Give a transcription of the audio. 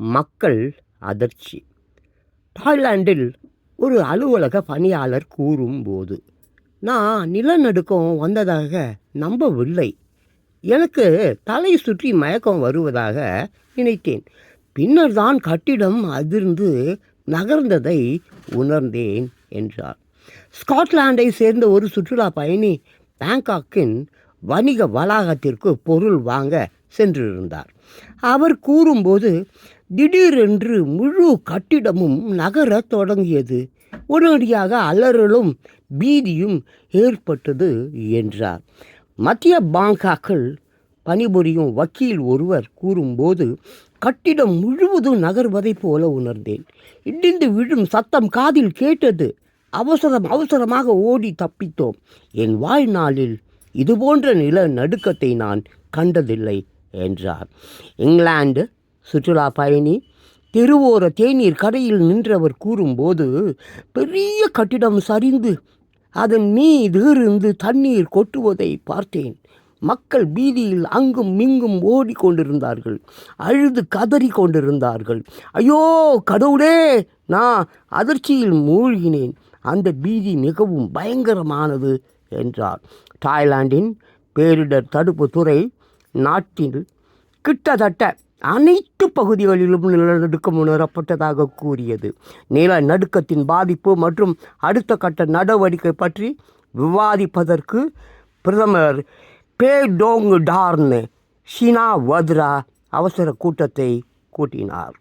மக்கள் அதிர்ச்சி. தாய்லாந்தில் ஒரு அலுவலக பணியாளர் கூறும்போது நான் நிலநடுக்கம் வந்ததாக நம்பவில்லை. எனக்கு தலை சுற்றி மயக்கம் வருவதாக நினைத்தேன். பின்னர் தான் கட்டிடம் அதிர்ந்து நகர்ந்ததை உணர்ந்தேன் என்றார். ஸ்காட்லாண்டை சேர்ந்த ஒரு சுற்றுலா பயணி பேங்காக்கின் வணிக வளாகத்திற்கு பொருள் வாங்க சென்றிருந்தார். அவர் கூறும்போது திடீரென்று முழு கட்டிடமும் நகரத் தொடங்கியது. உடனடியாக அலறலும் பீதியும் ஏற்பட்டது என்றார். மத்திய பாங்காக்கள் பணிபுரியும் வக்கீல் ஒருவர் கூறும்போது கட்டிடம் முழுவதும் நகர்வதைப் போல உணர்ந்தேன். இடிந்து விழும் சத்தம் காதில் கேட்டது. அவசரம் அவசரமாக ஓடி தப்பித்தோம். என் வாழ்நாளில் இதுபோன்ற நில நடுக்கத்தை நான் கண்டதில்லை. என்றார். இங்கிலாந்து சுற்றுலா பயணி தெருவோர தேநீர் கடையில் நின்றவர் கூறும்போது பெரிய கட்டிடம் சரிந்து அதன் மீது இருந்து தண்ணீர் கொட்டுவதை பார்த்தேன். மக்கள் பீதியில் அங்கும் இங்கும் ஓடிக்கொண்டிருந்தார்கள். அழுது கதறி கொண்டிருந்தார்கள் ஐயோ கடவுளே நான் அதிர்ச்சியில் மூழ்கினேன். அந்த பீதி மிகவும் பயங்கரமானது என்றார். தாய்லாந்தின் பேரிடர் தடுப்பு துறை நாட்டில் கிட்டத்தட்ட அனைத்து பகுதிகளிலும் நிலநடுக்கம் உணரப்பட்டதாக கூறியது. நிலநடுக்கத்தின் பாதிப்பு மற்றும் அடுத்த கட்ட நடவடிக்கை பற்றி விவாதிப்பதற்கு பிரதமர் Paetongtarn Shinawatra அவசர கூட்டத்தை கூட்டினார்.